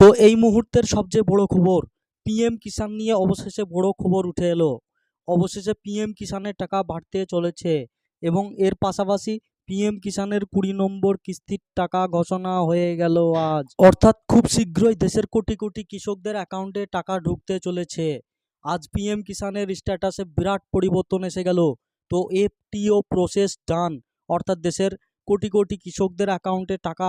তো এই মুহূর্তের সবচেয়ে বড় খবর, পিএম কিষাণ নিয়ে অবশেষে বড় খবর উঠে এলো। অবশেষে পিএম কিষাণের টাকা বাড়তে চলেছে এবং এর পাশাপাশি পিএম কিষাণের কুড়ি নম্বর কিস্তির টাকা ঘোষণা হয়ে গেল আজ। অর্থাৎ খুব শীঘ্রই দেশের কোটি কোটি কৃষকদের অ্যাকাউন্টে টাকা ঢুকতে চলেছে। আজ পিএম কিষাণের স্ট্যাটাসে বিরাট পরিবর্তন এসে গেল। তো এফটিও প্রসেস ডান, অর্থাৎ দেশের কোটি কোটি কৃষকদের অ্যাকাউন্টে টাকা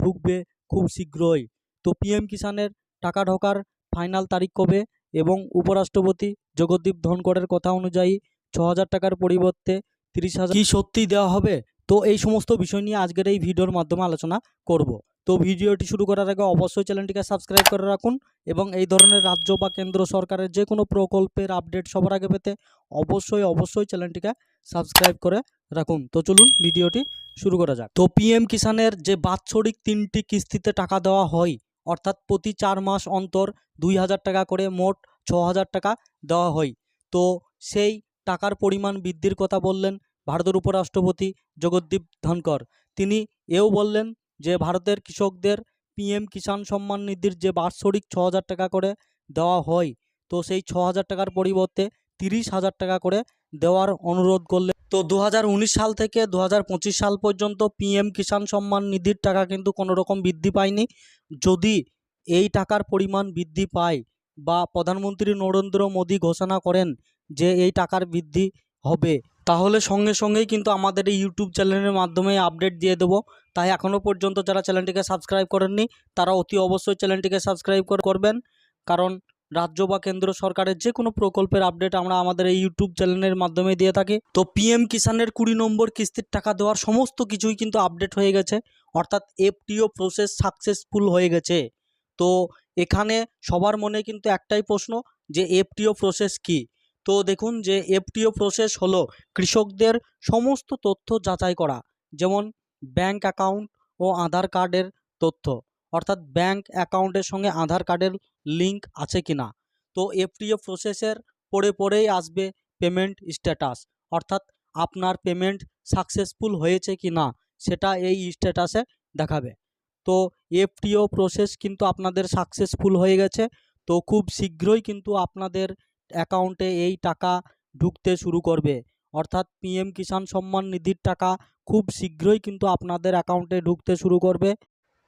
ঢুকবে খুব শীঘ্রই। তো পিএম কিষাণের টাকা ঢোকার ফাইনাল তারিখ কবে এবং উপরাষ্ট্রপতি জগদীপ ধনকড়ের কথা অনুযায়ী ছ হাজার টাকার পরিবর্তে তিরিশ হাজার কি সত্যি দেওয়া হবে? তো এই সমস্ত বিষয় নিয়ে আজকের এই ভিডিওর মাধ্যমে আলোচনা করব। তো ভিডিওটি শুরু করার আগে অবশ্যই চ্যানেলটিকে সাবস্ক্রাইব করে রাখুন এবং এই ধরনের রাজ্য বা কেন্দ্র সরকারের যে কোনো প্রকল্পের আপডেট সবার আগে পেতে অবশ্যই অবশ্যই চ্যানেলটিকে সাবস্ক্রাইব করে রাখুন। তো চলুন ভিডিওটি শুরু করা যাক। তো পিএম কিষাণের যে বাৎসরিক তিনটি কিস্তিতে টাকা দেওয়া হয় অর্থাৎ প্রতি চার মাস অন্তর দুই হাজার টাকা করে মোট ছ হাজার টাকা দেওয়া হয়। তো সেই টাকার পরিমাণ বৃদ্ধির কথা বললেন ভারতের উপরাষ্ট্রপতি জগদ্দীপ ধনকর তিনি এও বললেন যে, ভারতের কৃষকদের পিএম কিষাণ সম্মান নিধির যে বাৎসরিক ছ হাজার টাকা করে দেওয়া হয়, তো সেই ছ হাজার টাকার পরিবর্তে তিরিশ হাজার টাকা করে দেওয়ার অনুরোধ করলেন তো দু হাজার উনিশ সাল থেকে দু হাজার পঁচিশ সাল পর্যন্ত পিএম কিষাণ সম্মান নিধির টাকা কিন্তু কোনো রকম বৃদ্ধি পায়নি। যদি এই টাকার পরিমাণ বৃদ্ধি পায় বা প্রধানমন্ত্রী নরেন্দ্র মোদী ঘোষণা করেন যে এই টাকার বৃদ্ধি হবে, তাহলে সঙ্গে সঙ্গেই কিন্তু আমাদের এই ইউটিউব চ্যানেলের মাধ্যমে আপডেট দিয়ে দেবো। তাই এখনও পর্যন্ত যারা চ্যানেলটিকে সাবস্ক্রাইব করেননি, তারা অতি অবশ্যই চ্যানেলটিকে সাবস্ক্রাইব করে, করবেন। কারণ রাজ্য বা কেন্দ্র সরকারের যে কোনো প্রকল্পের আপডেট আমরা আমাদের এই ইউটিউব চ্যানেলের মাধ্যমে দিয়ে থাকি। তো পিএম কিষাণের কুড়ি নম্বর কিস্তির টাকা দেওয়ার সমস্ত কিছুই কিন্তু আপডেট হয়ে গেছে। অর্থাৎ এফটিও প্রসেস সাকসেসফুল হয়ে গেছে। তো এখানে সবার মনে কিন্তু একটাই প্রশ্ন, যে এফটিও প্রসেস কি? তো দেখুন যে এফটিও প্রসেস হলো কৃষকদের সমস্ত তথ্য যাচাই করা, যেমন ব্যাংক অ্যাকাউন্ট ও আধার কার্ডের তথ্য। অর্থাৎ ব্যাংক অ্যাকাউন্টের সঙ্গে আধার কার্ডের লিঙ্ক আছে কি না তো এফটিও প্রসেসের পরে পরেই আসবে পেমেন্ট স্ট্যাটাস অর্থাৎ আপনার পেমেন্ট সাকসেসফুল হয়েছে কি না সেটা এই স্ট্যাটাসে দেখাবে। তো এফটিও প্রসেস কিন্তু আপনাদের সাকসেসফুল হয়ে গেছে। তো খুব শীঘ্রই কিন্তু আপনাদের অ্যাকাউন্টে এই টাকা ঢুকতে শুরু করবে। অর্থাৎ পিএম কিষাণ সম্মান নিধির টাকা খুব শীঘ্রই কিন্তু আপনাদের অ্যাকাউন্টে ঢুকতে শুরু করবে।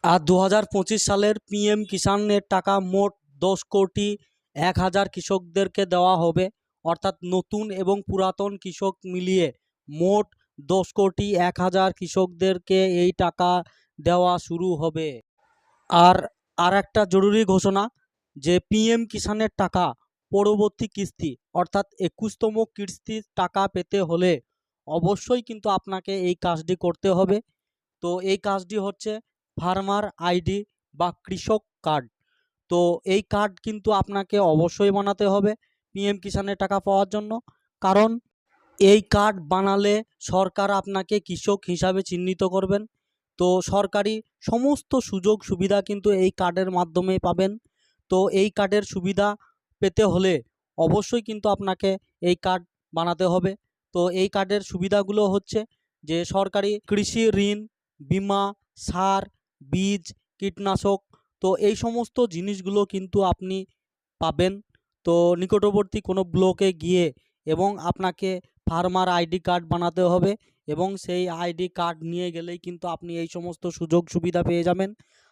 আর দু হাজার পঁচিশ সালের পিএম কিষাণের টাকা মোট দশ কোটি এক হাজার কৃষকদেরকে দেওয়া হবে। অর্থাৎ নতুন এবং পুরাতন কৃষক মিলিয়ে মোট দশ কোটি এক হাজার কৃষকদেরকে এই টাকা দেওয়া শুরু হবে। আর আর একটা জরুরি ঘোষণা, যে পিএম কিষাণের টাকা পরবর্তী কিস্তি, অর্থাৎ একুশতম কিস্তির টাকা পেতে হলে অবশ্যই কিন্তু আপনাকে এই কাজটি করতে হবে। তো এই কাজটি হচ্ছে ফার্মার আইডি বা কৃষক কার্ড। তো এই কার্ড কিন্তু আপনাকে অবশ্যই বানাতে হবে পিএম কিষাণের টাকা পাওয়ার জন্য। কারণ এই কার্ড বানালে সরকার আপনাকে কৃষক হিসাবে চিহ্নিত করবেন। তো সরকারি সমস্ত সুযোগ সুবিধা কিন্তু এই কার্ডের মাধ্যমে পাবেন। তো এই কার্ডের সুবিধা পেতে হলে অবশ্যই কিন্তু আপনাকে এই কার্ড বানাতে হবে। তো এই কার্ডের সুবিধাগুলো হচ্ছে যে সরকারি কৃষি ঋণ, বিমা, সার বীজ, কীটনাশক, তো এই সমস্ত জিনিসগুলো কিন্তু আপনি পাবেন। তো নিকটবর্তী কোনো ব্লকে গিয়ে এবং আপনাকে ফার্মার আইডি কার্ড বানাতে হবে এবং সেই আইডি কার্ড নিয়ে গেলেই কিন্তু আপনি এই সমস্ত সুযোগ সুবিধা পেয়ে যাবেন।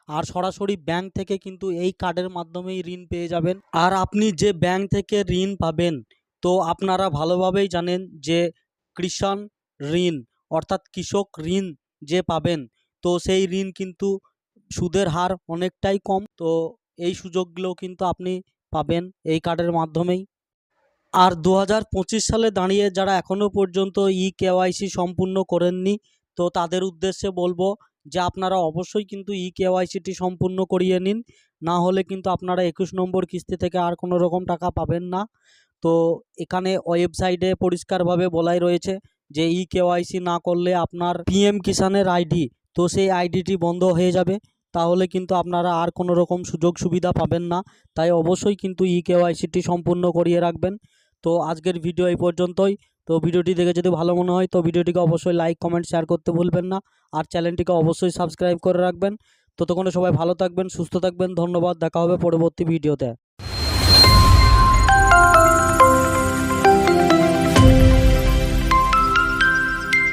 আর সরাসরি ব্যাংক থেকে কিন্তু এই কার্ডের মাধ্যমেই ঋণ পেয়ে যাবেন। আর আপনি যে ব্যাংক থেকে ঋণ পাবেন, তো আপনারা ভালোভাবেই জানেন যে কৃষাণ ঋণ অর্থাৎ কৃষক ঋণ যে পাবেন তো সেই ঋণ কিন্তু সুদের হার অনেকটাই কম। তো এই সুযোগগুলো কিন্তু আপনি পাবেন এই কার্ডের মাধ্যমেই। আর দু হাজার পঁচিশ সালে দাঁড়িয়ে যারা এখনও পর্যন্ত ই কেওয়াইসি সম্পূর্ণ করেননি, তো তাদের উদ্দেশ্যে বলব যে আপনারা অবশ্যই কিন্তু ই কেওয়াইসিটি সম্পূর্ণ করিয়ে নিন। না হলে কিন্তু আপনারা একুশ নম্বর কিস্তি থেকে আর কোনো রকম টাকা পাবেন না। তো এখানে ওয়েবসাইটে পরিষ্কারভাবে বলাই রয়েছে যে ই কেওয়াইসি না করলে আপনার পিএম কিষানের আইডি তো সেই আইডিটি বন্ধ হয়ে যাবে। তাহলে কিন্তু আপনারা আর কোনো রকম সুযোগ সুবিধা পাবেন না। তাই অবশ্যই কিন্তু ই কেওয়াইসিটি সম্পূর্ণ করিয়ে রাখবেন। তো আজকের ভিডিও এই পর্যন্তই। তো ভিডিওটি দেখে যদি ভালো মনে হয়, তো ভিডিওটিকে অবশ্যই লাইক কমেন্ট শেয়ার করতে ভুলবেন না। আর চ্যানেলটিকে অবশ্যই সাবস্ক্রাইব করে রাখবেন। ততক্ষণে সবাই ভালো থাকবেন, সুস্থ থাকবেন। ধন্যবাদ। দেখা হবে পরবর্তী ভিডিওতে।